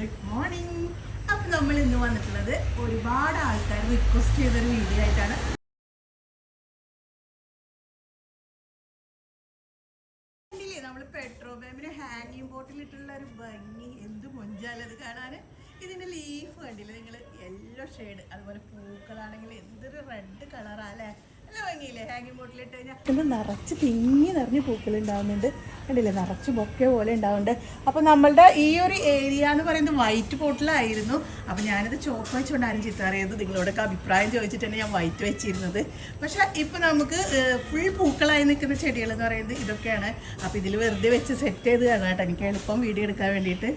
Good morning അപ്പൊ നമ്മൾ ഇന്ന് വന്നിട്ടുള്ളത് ഒരുപാട് ആൾക്കാർ റിക്വസ്റ്റ് ചെയ്തൊരു വീഡിയോ ആയിട്ടാണ്. നമ്മൾ പെട്രോൾ പമ്പിന് ഹാങ്ങിങ് ബോട്ടിലിട്ടുള്ള ഒരു ഭംഗി. എന്ത് അത് കാണാൻ ഇതിന്റെ ലീഫ് കണ്ടില്ലേ നിങ്ങൾ യെല്ലോ ഷെയ്ഡ് അതുപോലെ പൂക്കളാണെങ്കിൽ എന്തൊരു റെഡ് കളറാ അല്ലേ? ഇത് നിറച്ച് തിങ്ങി നിറഞ്ഞ് പൂക്കൾ ഉണ്ടാവുന്നുണ്ട്. കണ്ടില്ലേ? നിറച്ച് ബൊക്കെ പോലെ ഉണ്ടാവുന്നുണ്ട്. അപ്പോൾ നമ്മളുടെ ഈ ഒരു ഏരിയ എന്ന് പറയുന്നത് വൈറ്റ് പോട്ടിലായിരുന്നു അപ്പോൾ ഞാനത് ചോപ്പ് വെച്ചുകൊണ്ടായിരുന്നു ചിത്രം അറിയുന്നത്. നിങ്ങളോടൊക്കെ അഭിപ്രായം ചോദിച്ചിട്ടാണ് ഞാൻ വൈറ്റ് വെച്ചിരുന്നത്. പക്ഷേ ഇപ്പോൾ നമുക്ക് ഫുൾ പൂക്കളായി നിൽക്കുന്ന ചെടികൾ എന്ന് പറയുന്നത് ഇതൊക്കെയാണ്. അപ്പോൾ ഇതിൽ വെറുതെ വെച്ച് സെറ്റ് ചെയ്ത് കാണാം എനിക്ക് എളുപ്പം വീഡിയോ എടുക്കാൻ വേണ്ടിയിട്ട്.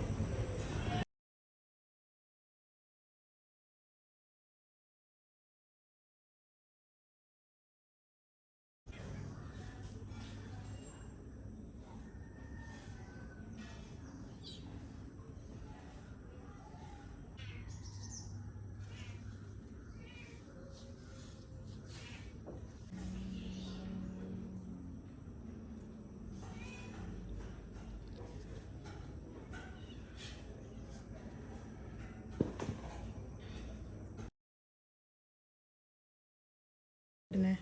പിന്നെ?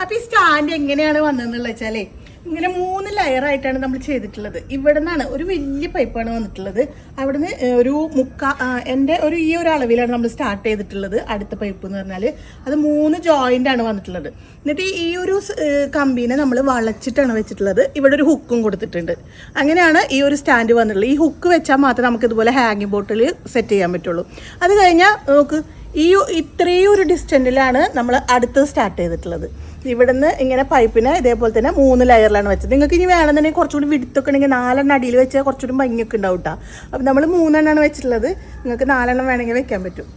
അപ്പൊ ഈ സ്റ്റാൻഡ് എങ്ങനെയാണ് വന്നതെന്നുള്ള വെച്ചാലേ ഇങ്ങനെ മൂന്ന് ലെയറായിട്ടാണ് നമ്മൾ ചെയ്തിട്ടുള്ളത്. ഇവിടെ നിന്നാണ് ഒരു വലിയ പൈപ്പാണ് വന്നിട്ടുള്ളത്. അവിടുന്ന് ഒരു മുക്കാ എന്റെ ഒരു ഈ ഒരു അളവിലാണ് നമ്മൾ സ്റ്റാർട്ട് ചെയ്തിട്ടുള്ളത്. അടുത്ത പൈപ്പ് എന്ന് പറഞ്ഞാൽ അത് മൂന്ന് ജോയിന്റ് ആണ് വന്നിട്ടുള്ളത്. എന്നിട്ട് ഈ ഒരു കമ്പീനെ നമ്മൾ വളച്ചിട്ടാണ് വെച്ചിട്ടുള്ളത്. ഇവിടെ ഒരു ഹുക്കും കൊടുത്തിട്ടുണ്ട്. അങ്ങനെയാണ് ഈ ഒരു സ്റ്റാൻഡ് വന്നിട്ടുള്ളത്. ഈ ഹുക്ക് വെച്ചാൽ മാത്രമേ നമുക്ക് ഇതുപോലെ ഹാങ്ങിങ് ബോട്ടിൽ സെറ്റ് ചെയ്യാൻ പറ്റുള്ളൂ. അത് കഴിഞ്ഞാൽ നമുക്ക് ഈ ഇത്രയും ഒരു ഡിസ്റ്റന്റിലാണ് നമ്മൾ അടുത്തത് സ്റ്റാർട്ട് ചെയ്തിട്ടുള്ളത്. ഇവിടുന്ന് ഇങ്ങനെ പൈപ്പിന് ഇതേപോലെ തന്നെ മൂന്ന് ലെയറിലാണ് വെച്ചത്. നിങ്ങൾക്ക് ഇനി വേണമെന്നുണ്ടെങ്കിൽ കുറച്ചുകൂടി വിടുത്തൊക്കെ ഉണ്ടെങ്കിൽ നാലെണ്ണം അടിയിൽ വെച്ചാൽ കുറച്ചുകൂടി ഭംഗിയൊക്കെ ഉണ്ടാവും കേട്ടോ അപ്പം നമ്മൾ മൂന്നെണ്ണമാണ് വെച്ചിട്ടുള്ളത്. നിങ്ങൾക്ക് നാലെണ്ണം വേണമെങ്കിൽ വെക്കാൻ പറ്റും.